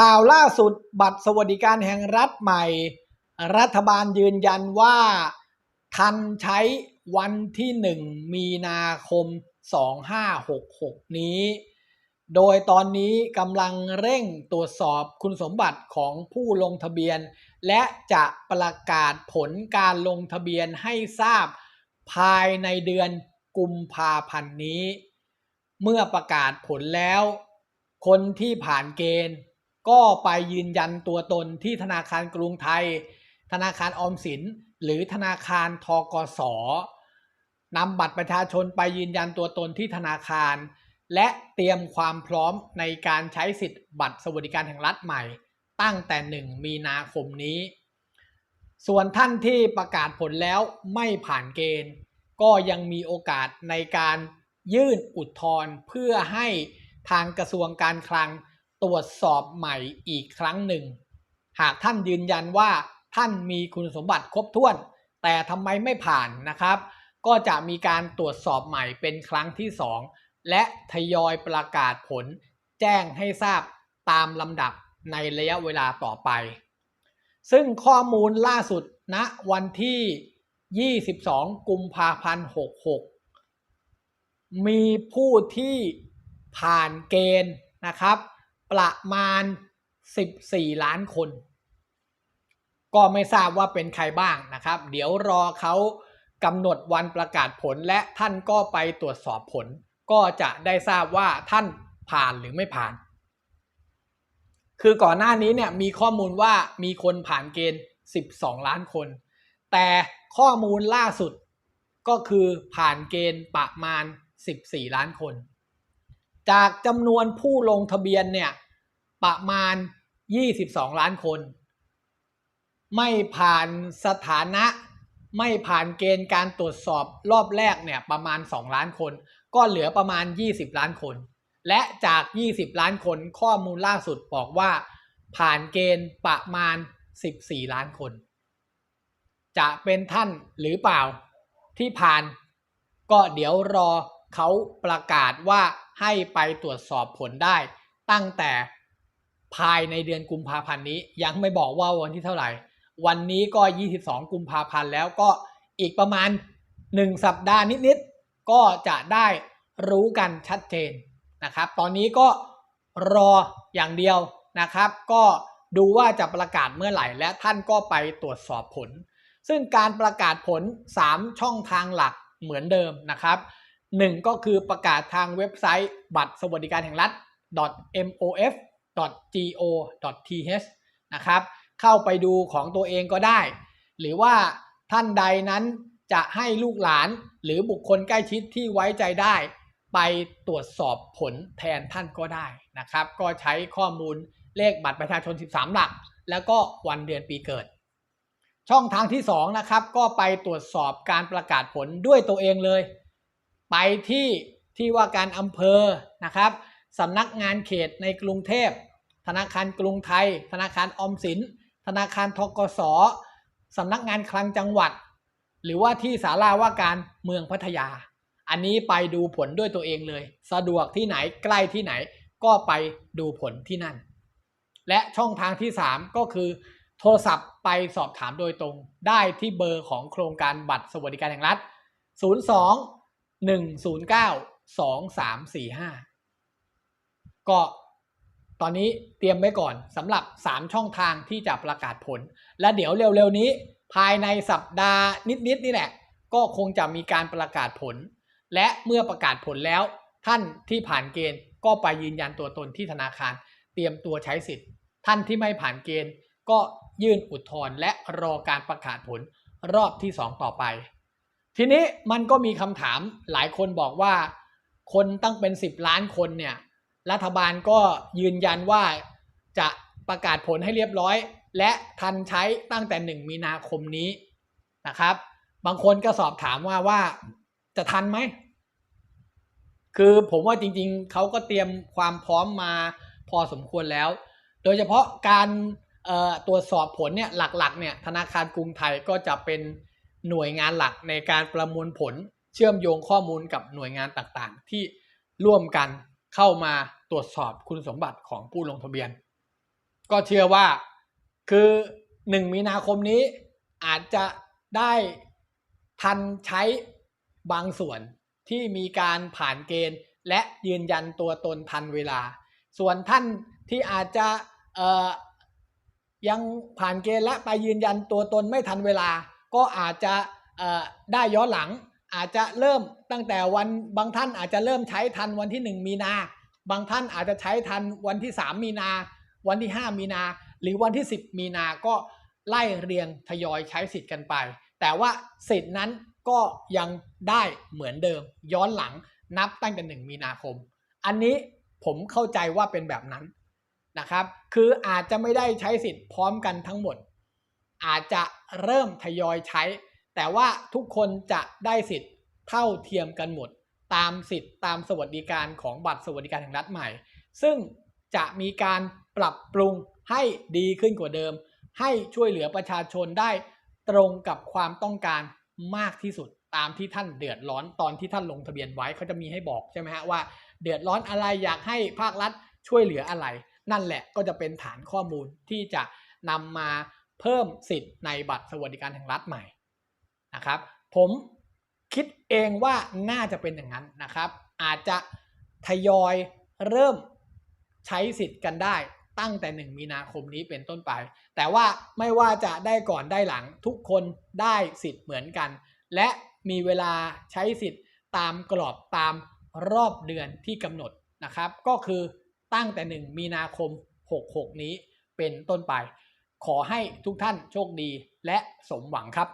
ข่าวล่าสุดบัตรสวัสดิการแห่งรัฐใหม่ รัฐบาลยืนยันว่า ทันใช้วันที่ 1 มีนาคม 2566 นี้ โดยตอนนี้กำลังเร่งตรวจสอบคุณสมบัติของผู้ลงทะเบียน และจะประกาศผลการลงทะเบียนให้ทราบภายในเดือนกุมภาพันธ์นี้ เมื่อประกาศผลแล้ว คนที่ผ่านเกณฑ์ ก็ไปยืนยันตัวตนที่ธนาคารกรุงไทย ธนาคารออมสิน หรือธนาคารทกสนำบัตรประชาชนไปยืนยันตัวตนที่ธนาคาร และเตรียมความพร้อมในการใช้สิทธิ์บัตรสวัสดิการแห่งรัฐใหม่ ตั้งแต่ 1 มีนาคมนี้ ส่วนท่านที่ประกาศผลแล้วไม่ผ่านเกณฑ์ ก็ยังมีโอกาสในการยื่นอุทธรณ์เพื่อให้ทางกระทรวงการคลัง ตรวจสอบใหม่อีกครั้งหนึ่ง หากท่านยืนยันว่าท่านมีคุณสมบัติครบถ้วน แต่ทำไมไม่ผ่านนะครับ ก็จะมีการตรวจสอบใหม่เป็นครั้งที่ 2 และทยอยประกาศผล แจ้งให้ทราบตามลำดับในระยะเวลาต่อไป ซึ่งข้อมูลล่าสุดณนะวันที่ 22 กุมภาพันธ์ 66 มีผู้ที่ผ่านเกณฑ์นะครับ ประมาณ 14 ล้านคน ก็ไม่ทราบว่าเป็นใครบ้างนะครับ เดี๋ยวรอเขากำหนดวันประกาศผลและท่านก็ไปตรวจสอบผล ก็จะได้ทราบว่าท่านผ่านหรือไม่ผ่าน คือก่อนหน้านี้เนี่ยมีข้อมูลว่ามีคนผ่านเกณฑ์ 12 ล้านคน แต่ข้อมูลล่าสุดก็คือผ่านเกณฑ์ประมาณ 14 ล้านคน จากจำนวนผู้ลงทะเบียนเนี่ยประมาณ 22 ล้านคน ไม่ผ่านสถานะ ไม่ผ่านเกณฑ์การตรวจสอบรอบแรกเนี่ยประมาณ 2 ล้านคน ก็เหลือประมาณ 20 ล้านคน และจาก 20 ล้านคนข้อมูลล่าสุดบอกว่า ผ่านเกณฑ์ประมาณ 14 ล้านคน จะเป็นท่านหรือเปล่าที่ผ่านก็เดี๋ยวรอ เขาประกาศว่าให้ไปตรวจสอบผลได้ ตั้งแต่ภายในเดือนกุมภาพันธ์นี้ ยังไม่บอกว่าวันที่เท่าไหร่ วันนี้ก็ 22 กุมภาพันธ์แล้วก็อีกประมาณ 1 สัปดาห์นิดๆก็จะได้รู้กันชัดเจนนะครับ ตอนนี้ก็รออย่างเดียวนะครับ ก็ดูว่าจะประกาศเมื่อไหร่ และท่านก็ไปตรวจสอบผล ซึ่งการประกาศผล 3 ช่องทางหลักเหมือนเดิมนะครับ หนึ่งก็คือประกาศทางเว็บไซต์บัตรสวัสดิการแห่งรัฐ mof.go.th นะครับ เข้าไปดูของตัวเองก็ได้ หรือว่าท่านใดนั้นจะให้ลูกหลานหรือบุคคลใกล้ชิดที่ไว้ใจได้ ไปตรวจสอบผลแทนท่านก็ได้นะครับ ก็ใช้ข้อมูลเลขบัตรประชาชน 13 หลัก แล้วก็วันเดือนปีเกิด ช่องทางที่2นะครับก็ไปตรวจสอบการประกาศผลด้วยตัวเองเลย ไปที่ที่ว่าการอำเภอนะครับสำนักงานเขตในกรุงเทพ ธนาคารกรุงไทย ธนาคารออมสิน ธนาคารทกสสำนักงานคลังจังหวัด หรือว่าที่ศาลาว่าการเมืองพัทยา อันนี้ไปดูผลด้วยตัวเองเลย สะดวกที่ไหนใกล้ที่ไหนก็ไปดูผลที่นั่น และช่องทางที่ 3 ก็คือโทรศัพท์ไปสอบถามโดยตรงได้ที่เบอร์ของโครงการบัตรสวัสดิการแห่งรัฐ 02 109 2345ก็ตอนนี้เตรียมไว้ก่อนสำหรับ 3 ช่องทางที่จะประกาศผล และเดี๋ยวเร็วๆนี้ ภายในสัปดาห์นิดๆนี่แหละ ก็คงจะมีการประกาศผล และเมื่อประกาศผลแล้ว ท่านที่ผ่านเกณฑ์ก็ไปยืนยันตัวตนที่ธนาคาร เตรียมตัวใช้สิทธิ์ ท่านที่ไม่ผ่านเกณฑ์ ก็ยื่นอุทธรณ์และรอการประกาศผลรอบที่ 2 ต่อไป ทีนี้มันก็มีคำถามหลายคนบอกว่า คนตั้งเป็น 10 ล้านคนเนี่ยรัฐบาลก็ยืนยันว่าจะประกาศผลให้เรียบร้อย และทันใช้ตั้งแต่ 1 มีนาคมนี้นะครับ บางคนก็สอบถามว่าว่าจะทันไหม คือผมว่าจริงๆ เขาก็เตรียมความพร้อมมาพอสมควรแล้ว โดยเฉพาะการตรวจสอบผลเนี่ยหลักๆเนี่ยธนาคารกรุงไทยก็จะเป็น หน่วยงานหลักในการประมวลผลเชื่อมโยงข้อมูลกับหน่วยงานต่างๆ ที่ร่วมกันเข้ามาตรวจสอบคุณสมบัติของผู้ลงทะเบียน ก็เชื่อว่าคือหนึ่งมีนาคมนี้อาจจะได้ทันใช้บางส่วนที่มีการผ่านเกณฑ์ และยืนยันตัวตนทันเวลา ส่วนท่านที่อาจจะยังผ่านเกณฑ์และไปยืนยันตัวตนไม่ทันเวลา ก็อาจจะได้ย้อนหลังอาจจะเริ่มตั้งแต่วันบางท่านอาจจะเริ่มใช้ทันวันที่ 1 มีนา บางท่านอาจจะใช้ทันวันที่ 3 มีนา วันที่ 5 มีนา หรือวันที่ 10 มีนาก็ไล่เรียงทยอยใช้สิทธิ์กันไป แต่ว่าสิทธิ์นั้นก็ยังได้เหมือนเดิม ย้อนหลังนับตั้งแต่ 1 มีนาคม อันนี้ผมเข้าใจว่าเป็นแบบนั้นนะครับ คืออาจจะไม่ได้ใช้สิทธิ์พร้อมกันทั้งหมด อาจจะ เริ่มทยอยใช้ แต่ว่าทุกคนจะได้สิทธิ์เท่าเทียมกันหมด ตามสิทธิ์ตามสวัสดิการของบัตรสวัสดิการแห่งรัฐใหม่ ซึ่งจะมีการปรับปรุงให้ดีขึ้นกว่าเดิม ให้ช่วยเหลือประชาชนได้ตรงกับความต้องการมากที่สุดตามที่ท่านเดือดร้อนตอนที่ท่านลงทะเบียนไว้เขาจะมีให้บอกใช่ไหมฮะว่า เดือดร้อนอะไรอยากให้ภาครัฐช่วยเหลืออะไร นั่นแหละก็จะเป็นฐานข้อมูลที่จะนำมา เพิ่มสิทธิ์ในบัตรสวัสดิการแห่งรัฐใหม่นะครับ ผมคิดเองว่าน่าจะเป็นอย่างนั้นนะครับ อาจจะทยอยเริ่มใช้สิทธิ์กันได้ตั้งแต่ 1 มีนาคมนี้เป็นต้นไป แต่ว่าไม่ว่าจะได้ก่อนได้หลังทุกคนได้สิทธิ์เหมือนกัน และมีเวลาใช้สิทธิ์ตามกรอบตามรอบเดือนที่กำหนดนะครับ ก็คือตั้งแต่ 1 มีนาคม 66 นี้เป็นต้นไป ขอให้ทุกท่านโชคดีและสมหวังครับ